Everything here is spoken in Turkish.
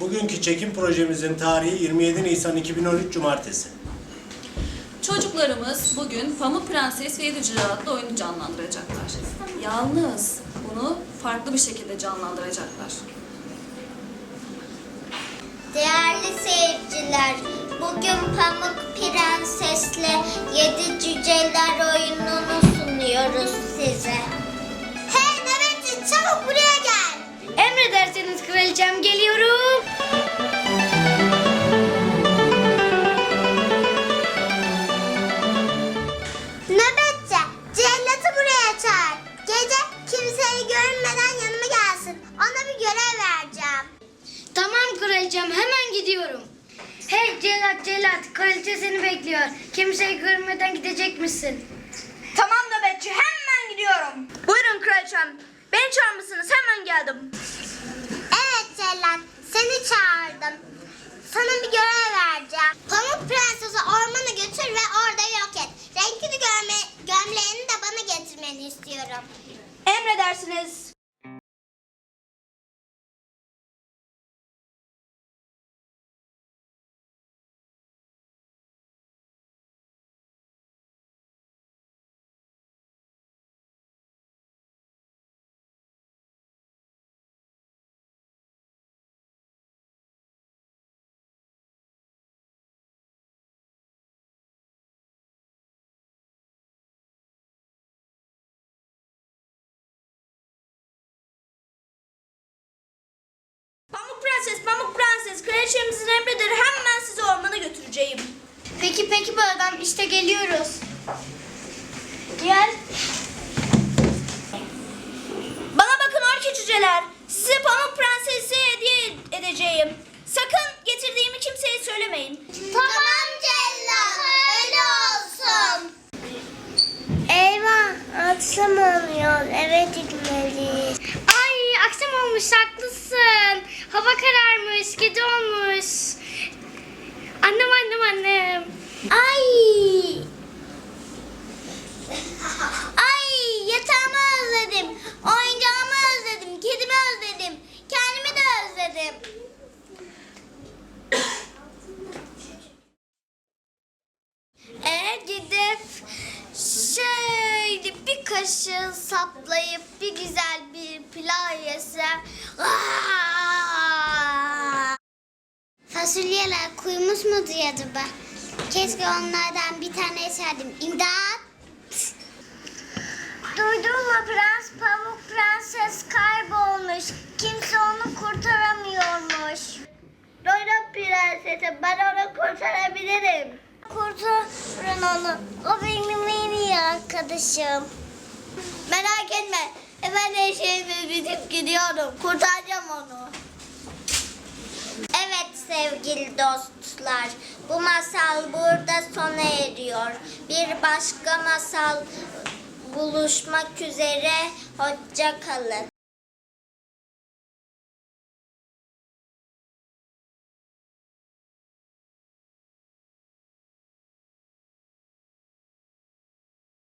bugünkü çekim projemizin tarihi 27 Nisan 2013 Cumartesi. Çocuklarımız bugün Pamuk Prenses ve Yedi Cüce adlı oyunu canlandıracaklar. Yalnız bunu farklı bir şekilde canlandıracaklar. Değerli seyirciler, bugün Pamuk Prenses'le Yedi Cüceler oyununu Kraliçem hemen gidiyorum. Hey Celat Celat kraliçe seni bekliyor. Kimseyi görmeden gidecek misin? Tamam nöbetçi hemen gidiyorum. Buyurun kraliçem. Beni çağırmışsınız hemen geldim. Evet cellat, seni çağırdım. Sana bir görev vereceğim. Pamuk Prenses'i ormana götür ve orada yok et. Renkli gömle gömleğini de bana getirmeni istiyorum. Emredersiniz. Prenses, Pamuk Prenses, kraliçemizin emridir. Hemen sizi ormana götüreceğim. Peki peki bu adam işte geliyoruz. Gel. Bana bakın orki cüceler. Size Pamuk Prenses'i hediye edeceğim. Sakın getirdiğimi kimseye söylemeyin. Tamam cellat, öyle olsun. Eyvah, akşam oluyor. Eve gitmeliyiz. Ay akşam olmuş haklısın. Hava kararmış gece olmuş. Annem annem annem. Ay! Ay yatağımı özledim. Oyuncağımı özledim. Kedimi özledim. Kendimi de özledim. Eğer gidip şöyle bir kaşığı saplayıp bir güzel bir pilav yesem. Aa! Fasulyeler kuyumuz mudur acaba? Keşke onlardan bir tane yaşardım. İmdat! Duydun mu prens? Pamuk prenses kaybolmuş. Kimse onu kurtaramıyormuş. Duydum prensesim. Ben onu kurtarabilirim. Kurtarın onu. O benim en iyi arkadaşım. Merak etme. Hemen her şeyimi bitip gidiyorum. Kurtaracağım onu. Sevgili dostlar, bu masal burada sona eriyor. Bir başka masal buluşmak üzere, hoşça kalın.